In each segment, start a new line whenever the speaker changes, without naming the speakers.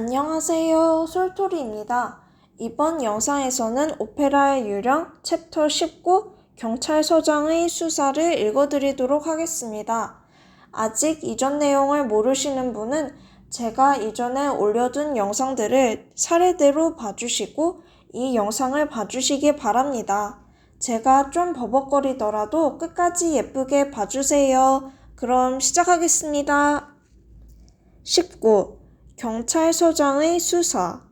안녕하세요. 솔토리입니다. 이번 영상에서는 오페라의 유령 챕터 19 경찰서장의 수사를 읽어드리도록 하겠습니다. 아직 이전 내용을 모르시는 분은 제가 이전에 올려둔 영상들을 차례대로 봐주시고 이 영상을 봐주시기 바랍니다. 제가 좀 버벅거리더라도 끝까지 예쁘게 봐주세요. 그럼 시작하겠습니다. 19. 경찰서장의 수사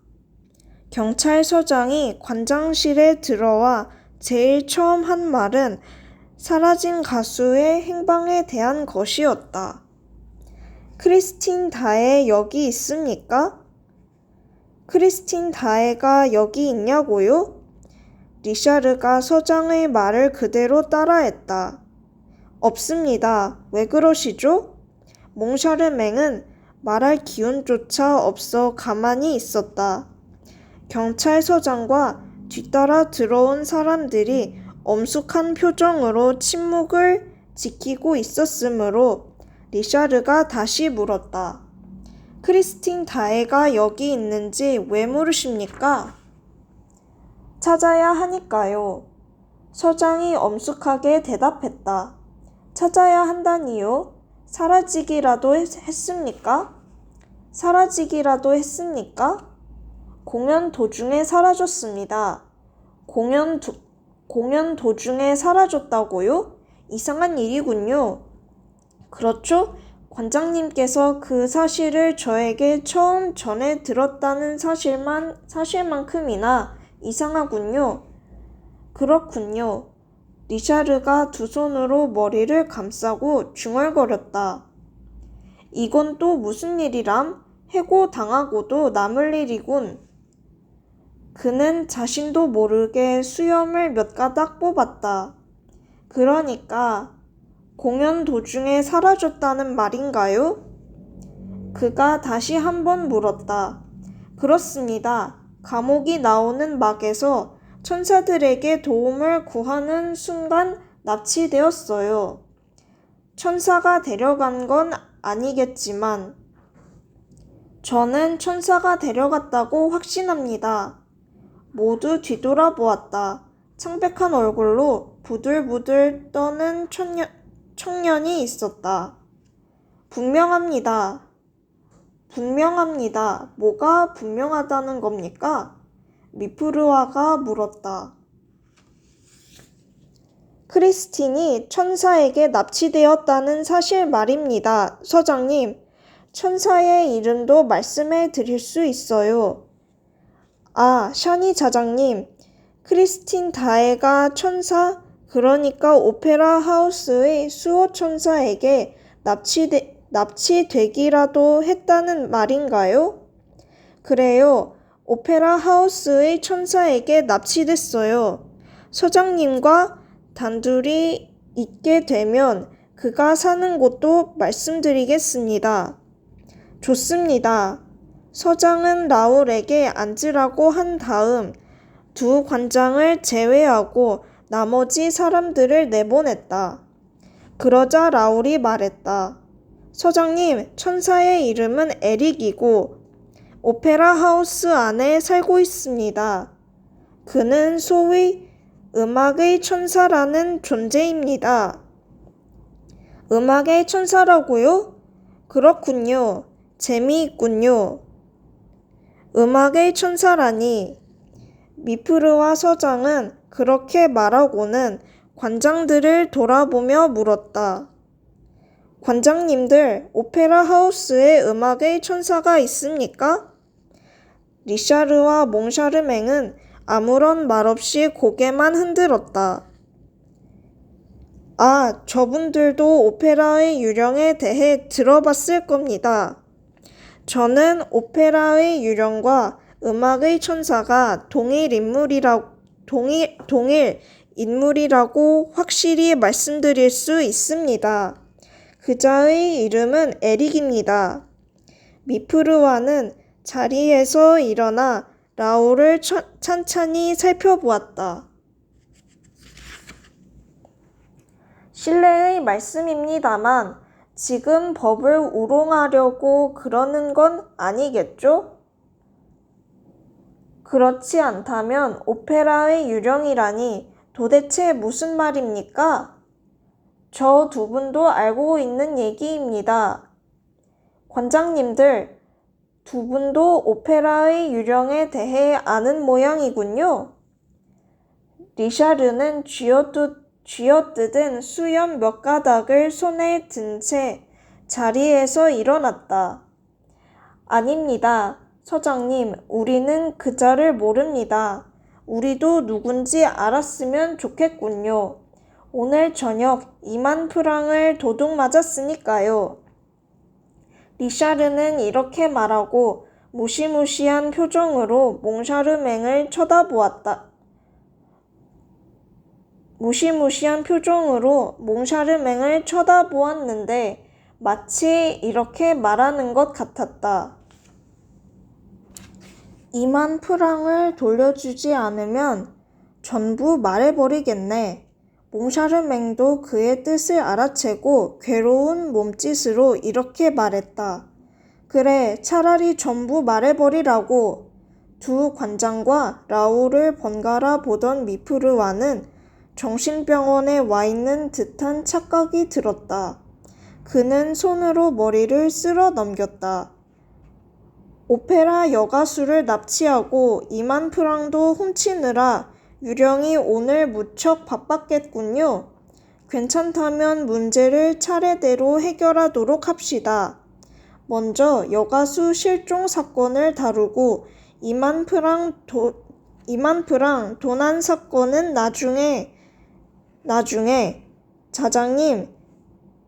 경찰서장이 관장실에 들어와 제일 처음 한 말은 사라진 가수의 행방에 대한 것이었다. 크리스틴 다에 여기 있습니까? 크리스틴 다에가 여기 있냐고요? 리샤르가 서장의 말을 그대로 따라했다. 없습니다. 왜 그러시죠? 몽샤르맹은 말할 기운조차 없어 가만히 있었다. 경찰서장과 뒤따라 들어온 사람들이 엄숙한 표정으로 침묵을 지키고 있었으므로 리샤르가 다시 물었다. 크리스틴 다에가 여기 있는지 왜 모르십니까? 찾아야 하니까요. 서장이 엄숙하게 대답했다. 찾아야 한다니요? 사라지기라도 했, 했습니까? 사라지기라도 했습니까? 공연 도중에 사라졌습니다. 공연, 도, 공연 도중에 사라졌다고요? 이상한 일이군요. 그렇죠? 관장님께서 그 사실을 저에게 처음 전해 들었다는 사실만, 사실만큼이나 이상하군요. 그렇군요. 리샤르가 두 손으로 머리를 감싸고 중얼거렸다. 이건 또 무슨 일이람? 해고 당하고도 남을 일이군. 그는 자신도 모르게 수염을 몇 가닥 뽑았다. 그러니까 공연 도중에 사라졌다는 말인가요? 그가 다시 한 번 물었다. 그렇습니다. 감옥이 나오는 막에서 천사들에게 도움을 구하는 순간 납치되었어요. 천사가 데려간 건 아니겠지만, 저는 천사가 데려갔다고 확신합니다. 모두 뒤돌아보았다. 창백한 얼굴로 부들부들 떠는 청년, 청년이 있었다. 분명합니다. 분명합니다. 뭐가 분명하다는 겁니까? 미프르와가 물었다. 크리스틴이 천사에게 납치되었다는 사실 말입니다. 서장님, 천사의 이름도 말씀해 드릴 수 있어요. 아, 샤니 자장님, 크리스틴 다에가 천사, 그러니까 오페라 하우스의 수호 천사에게 납치되, 납치되기라도 했다는 말인가요? 그래요. 오페라 하우스의 천사에게 납치됐어요. 서장님과 단둘이 있게 되면 그가 사는 곳도 말씀드리겠습니다. 좋습니다. 서장은 라울에게 앉으라고 한 다음 두 관장을 제외하고 나머지 사람들을 내보냈다. 그러자 라울이 말했다. 서장님, 천사의 이름은 에릭이고 오페라 하우스 안에 살고 있습니다. 그는 소위 음악의 천사라는 존재입니다. 음악의 천사라고요? 그렇군요. 재미있군요. 음악의 천사라니. 미프르와 서장은 그렇게 말하고는 관장들을 돌아보며 물었다. 관장님들, 오페라 하우스에 음악의 천사가 있습니까? 리샤르와 몽샤르맹은 아무런 말 없이 고개만 흔들었다. 아, 저분들도 오페라의 유령에 대해 들어봤을 겁니다. 저는 오페라의 유령과 음악의 천사가 동일 인물이라 동일 동일 인물이라고 확실히 말씀드릴 수 있습니다. 그자의 이름은 에릭입니다. 미프르와는 자리에서 일어나 라울을 찬찬히 살펴보았다. 실례의 말씀입니다만 지금 법을 우롱하려고 그러는 건 아니겠죠? 그렇지 않다면 오페라의 유령이라니 도대체 무슨 말입니까? 저 두 분도 알고 있는 얘기입니다. 관장님들, 두 분도 오페라의 유령에 대해 아는 모양이군요. 리샤르는 쥐어뜯, 쥐어뜯은 수염 몇 가닥을 손에 든 채 자리에서 일어났다. 아닙니다. 서장님, 우리는 그자를 모릅니다. 우리도 누군지 알았으면 좋겠군요. 오늘 저녁 2만 프랑을 도둑 맞았으니까요. 리샤르는 이렇게 말하고 무시무시한 표정으로 몽샤르맹을 쳐다보았다. 무시무시한 표정으로 몽샤르맹을 쳐다보았는데 마치 이렇게 말하는 것 같았다. 2만 프랑을 돌려주지 않으면 전부 말해버리겠네. 몽샤르맹도 그의 뜻을 알아채고 괴로운 몸짓으로 이렇게 말했다. 그래, 차라리 전부 말해버리라고. 두 관장과 라울을 번갈아 보던 미프르와는 정신병원에 와 있는 듯한 착각이 들었다. 그는 손으로 머리를 쓸어 넘겼다. 오페라 여가수를 납치하고 2만 프랑도 훔치느라 유령이 오늘 무척 바빴겠군요. 괜찮다면 문제를 차례대로 해결하도록 합시다. 먼저 여가수 실종 사건을 다루고 2만 프랑 도, 2만 프랑 도난 사건은 나중에 나중에 자장님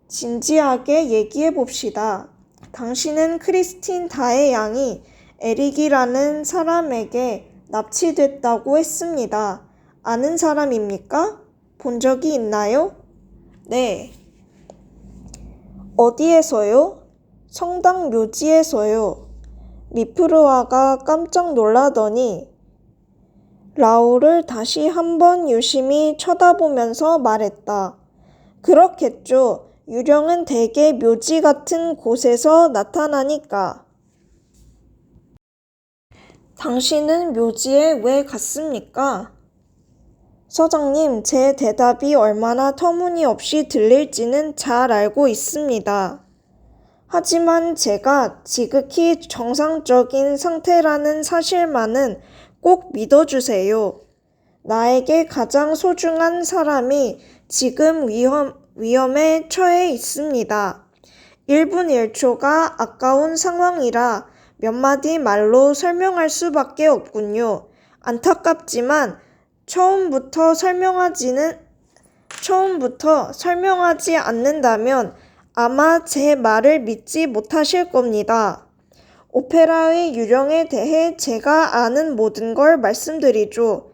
진지하게 얘기해 봅시다. 당신은 크리스틴 다의 양이 에릭이라는 사람에게 납치됐다고 했습니다. 아는 사람입니까? 본 적이 있나요? 네. 어디에서요? 성당 묘지에서요. 미프르와가 깜짝 놀라더니 라울을 다시 한번 유심히 쳐다보면서 말했다. 그렇겠죠. 유령은 대개 묘지 같은 곳에서 나타나니까. 당신은 묘지에 왜 갔습니까? 서장님, 제 대답이 얼마나 터무니없이 들릴지는 잘 알고 있습니다. 하지만 제가 지극히 정상적인 상태라는 사실만은 꼭 믿어주세요. 나에게 가장 소중한 사람이 지금 위험, 위험에 처해 있습니다. 1분 1초가 아까운 상황이라 몇 마디 말로 설명할 수밖에 없군요. 안타깝지만 처음부터 설명하지는 처음부터 설명하지 않는다면 아마 제 말을 믿지 못하실 겁니다. 오페라의 유령에 대해 제가 아는 모든 걸 말씀드리죠.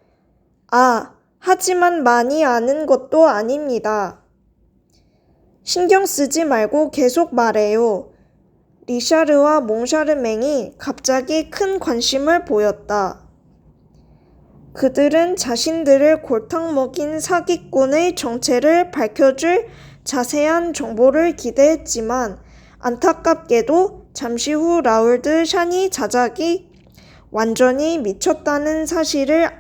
아, 하지만 많이 아는 것도 아닙니다. 신경 쓰지 말고 계속 말해요. 리샤르와 몽샤르맹이 갑자기 큰 관심을 보였다. 그들은 자신들을 골탕 먹인 사기꾼의 정체를 밝혀줄 자세한 정보를 기대했지만 안타깝게도 잠시 후 라울드 샤니 자작이 완전히 미쳤다는 사실을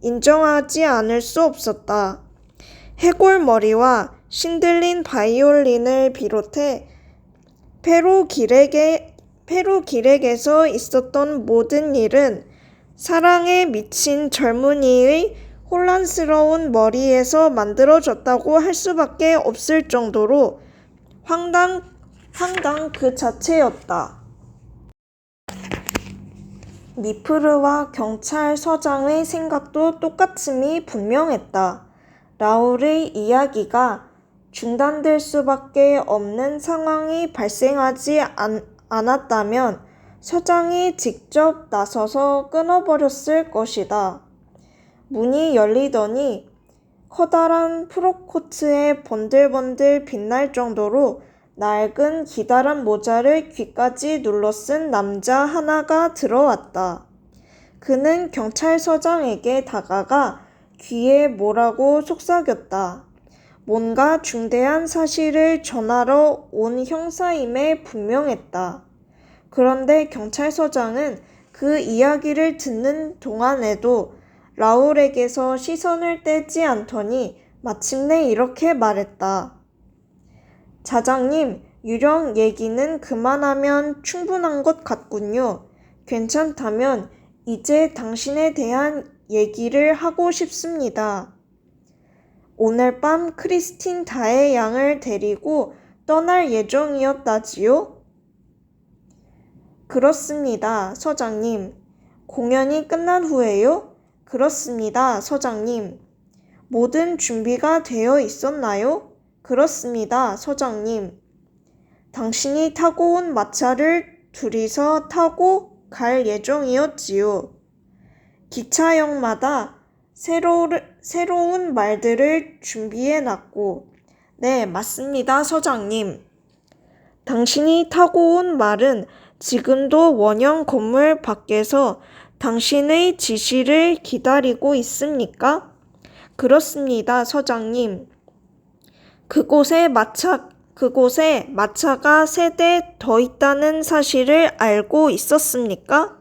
인정하지 않을 수 없었다. 해골머리와 신들린 바이올린을 비롯해 페루 기렉에, 페루 기렉에서 있었던 모든 일은 사랑에 미친 젊은이의 혼란스러운 머리에서 만들어졌다고 할 수밖에 없을 정도로 황당, 황당 그 자체였다. 미프르와 경찰서장의 생각도 똑같음이 분명했다. 라울의 이야기가 중단될 수밖에 없는 상황이 발생하지 않, 않았다면 서장이 직접 나서서 끊어버렸을 것이다. 문이 열리더니 커다란 프로코트에 번들번들 빛날 정도로 낡은 기다란 모자를 귀까지 눌러 쓴 남자 하나가 들어왔다. 그는 경찰서장에게 다가가 귀에 뭐라고 속삭였다. 뭔가 중대한 사실을 전하러 온 형사임에 분명했다. 그런데 경찰서장은 그 이야기를 듣는 동안에도 라울에게서 시선을 떼지 않더니 마침내 이렇게 말했다. 자장님, 유령 얘기는 그만하면 충분한 것 같군요. 괜찮다면 이제 당신에 대한 얘기를 하고 싶습니다. 오늘 밤 크리스틴 다의 양을 데리고 떠날 예정이었다지요? 그렇습니다, 서장님. 공연이 끝난 후에요? 그렇습니다, 서장님. 모든 준비가 되어 있었나요? 그렇습니다, 서장님. 당신이 타고 온 마차를 둘이서 타고 갈 예정이었지요. 기차역마다 새로, 새로운 말들을 준비해 놨고, 네, 맞습니다, 서장님. 당신이 타고 온 말은 지금도 원형 건물 밖에서 당신의 지시를 기다리고 있습니까? 그렇습니다, 서장님. 그곳에 마차, 그곳에 마차가 세 대 더 있다는 사실을 알고 있었습니까?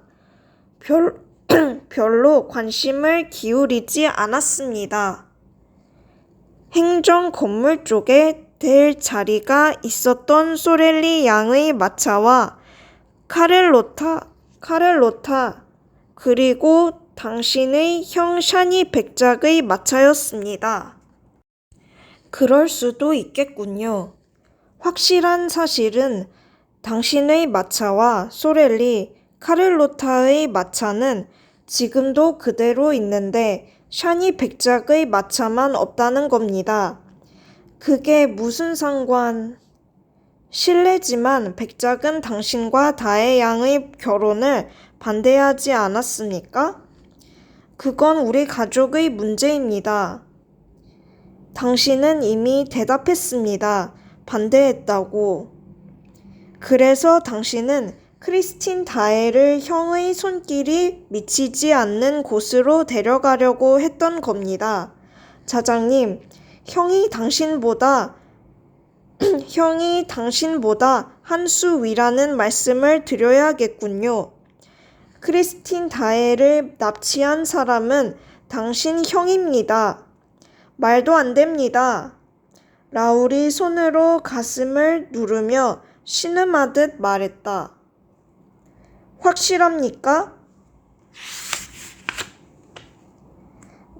별, 별로 관심을 기울이지 않았습니다. 행정 건물 쪽에 될 자리가 있었던 소렐리 양의 마차와 카렐로타, 카렐로타, 그리고 당신의 형 샤니 백작의 마차였습니다. 그럴 수도 있겠군요. 확실한 사실은 당신의 마차와 소렐리, 카렐로타의 마차는 지금도 그대로 있는데 샤니 백작의 마차만 없다는 겁니다. 그게 무슨 상관... 실례지만 백작은 당신과 다의 양의 결혼을 반대하지 않았습니까? 그건 우리 가족의 문제입니다. 당신은 이미 대답했습니다. 반대했다고. 그래서 당신은 크리스틴 다혜를 형의 손길이 미치지 않는 곳으로 데려가려고 했던 겁니다. 자장님, 형이 당신보다 형이 당신보다 한 수 위라는 말씀을 드려야겠군요. 크리스틴 다혜를 납치한 사람은 당신 형입니다. 말도 안 됩니다. 라울이 손으로 가슴을 누르며 신음하듯 말했다. 확실합니까?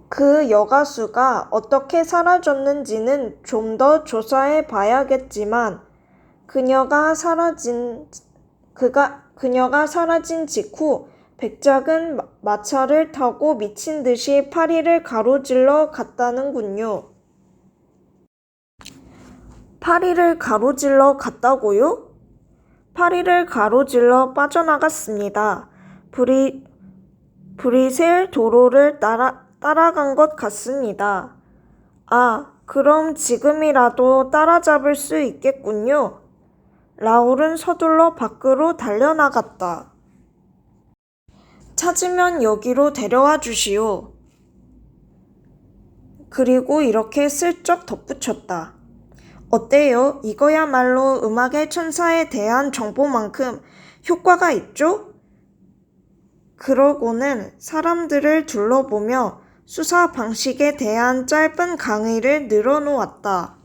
그 여가수가 어떻게 사라졌는지는 좀 더 조사해 봐야겠지만 그녀가 사라진 그가 그녀가 사라진 직후 백작은 마- 마차를 타고 미친 듯이 파리를 가로질러 갔다는군요. 파리를 가로질러 갔다고요? 파리를 가로질러 빠져나갔습니다. 브리, 브리셀 도로를 따라, 따라간 것 같습니다. 아, 그럼 지금이라도 따라잡을 수 있겠군요. 라울은 서둘러 밖으로 달려나갔다. 찾으면 여기로 데려와 주시오. 그리고 이렇게 슬쩍 덧붙였다. 어때요? 이거야말로 음악의 천사에 대한 정보만큼 효과가 있죠? 그러고는 사람들을 둘러보며 수사 방식에 대한 짧은 강의를 늘어놓았다.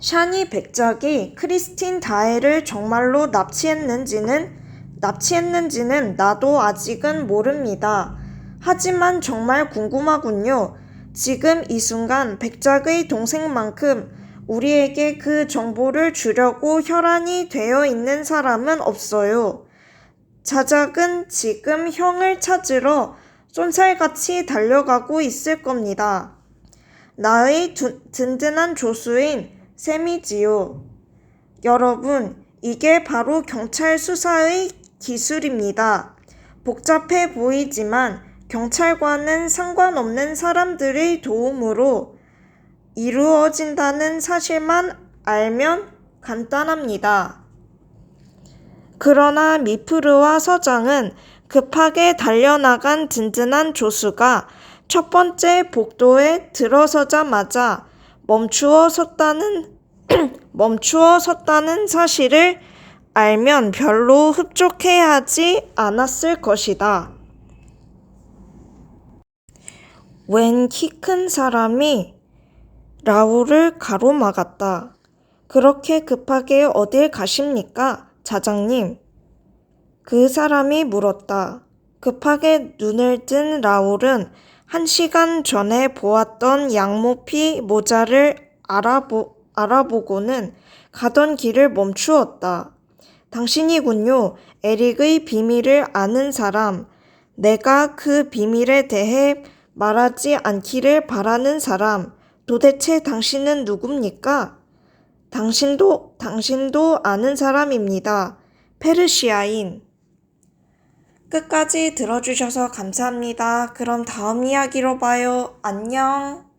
샤니 백작이 크리스틴 다혜를 정말로 납치했는지는 납치했는지는 나도 아직은 모릅니다. 하지만 정말 궁금하군요. 지금 이 순간 백작의 동생만큼 우리에게 그 정보를 주려고 혈안이 되어 있는 사람은 없어요. 자작은 지금 형을 찾으러 쏜살같이 달려가고 있을 겁니다. 나의 두, 든든한 조수인 셈이지요. 여러분, 이게 바로 경찰 수사의 기술입니다. 복잡해 보이지만 경찰과는 상관없는 사람들의 도움으로 이루어진다는 사실만 알면 간단합니다. 그러나 미프르와 서장은 급하게 달려나간 든든한 조수가 첫 번째 복도에 들어서자마자 멈추어 섰다는 멈추어 섰다는 사실을 알면 별로 흡족해하지 않았을 것이다. 웬 키 큰 사람이 라울을 가로막았다. 그렇게 급하게 어딜 가십니까, 자장님? 그 사람이 물었다. 급하게 눈을 뜬 라울은 한 시간 전에 보았던 양모피 모자를 알아보, 알아보고는 가던 길을 멈추었다. 당신이군요. 에릭의 비밀을 아는 사람. 내가 그 비밀에 대해 말하지 않기를 바라는 사람. 도대체 당신은 누굽니까? 당신도, 당신도 아는 사람입니다. 페르시아인. 끝까지 들어주셔서 감사합니다. 그럼 다음 이야기로 봐요. 안녕.